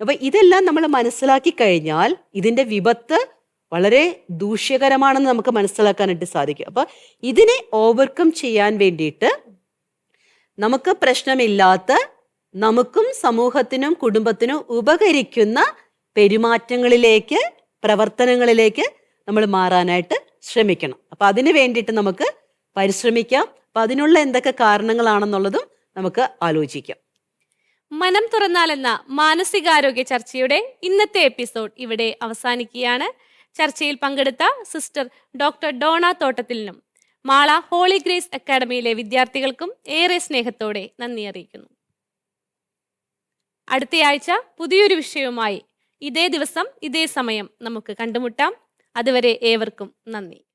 അപ്പൊ ഇതെല്ലാം നമ്മൾ മനസ്സിലാക്കി കഴിഞ്ഞാൽ ഇതിന്റെ വിപത്ത് വളരെ ദൂഷ്യകരമാണെന്ന് നമുക്ക് മനസ്സിലാക്കാനായിട്ട് സാധിക്കും. അപ്പൊ ഇതിനെ ഓവർകം ചെയ്യാൻ വേണ്ടിയിട്ട് നമുക്ക് പ്രശ്നമില്ലാത്ത നമുക്കും സമൂഹത്തിനും കുടുംബത്തിനും ഉപകരിക്കുന്ന പെരുമാറ്റങ്ങളിലേക്ക് പ്രവർത്തനങ്ങളിലേക്ക് നമ്മൾ മാറാനായിട്ട് ശ്രമിക്കണം. അപ്പൊ അതിന് വേണ്ടിയിട്ട് നമുക്ക് പരിശ്രമിക്കാം. അപ്പൊ അതിനുള്ള എന്തൊക്കെ കാരണങ്ങളാണെന്നുള്ളതും നമുക്ക് ആലോചിക്കാം. മനം തുറന്നാലെന്ന മാനസികാരോഗ്യ ചർച്ചയുടെ ഇന്നത്തെ എപ്പിസോഡ് ഇവിടെ അവസാനിക്കുകയാണ്. ചർച്ചയിൽ പങ്കെടുത്ത സിസ്റ്റർ ഡോക്ടർ ഡോണ തോട്ടത്തിലിനും മാള ഹോളി ഗ്രേസ് അക്കാഡമിയിലെ വിദ്യാർത്ഥികൾക്കും ഏറെ സ്നേഹത്തോടെ നന്ദി അറിയിക്കുന്നു. അടുത്തയാഴ്ച പുതിയൊരു വിഷയവുമായി ഇതേ ദിവസം ഇതേ സമയം നമുക്ക് കണ്ടുമുട്ടാം. അതുവരെ ഏവർക്കും നന്ദി.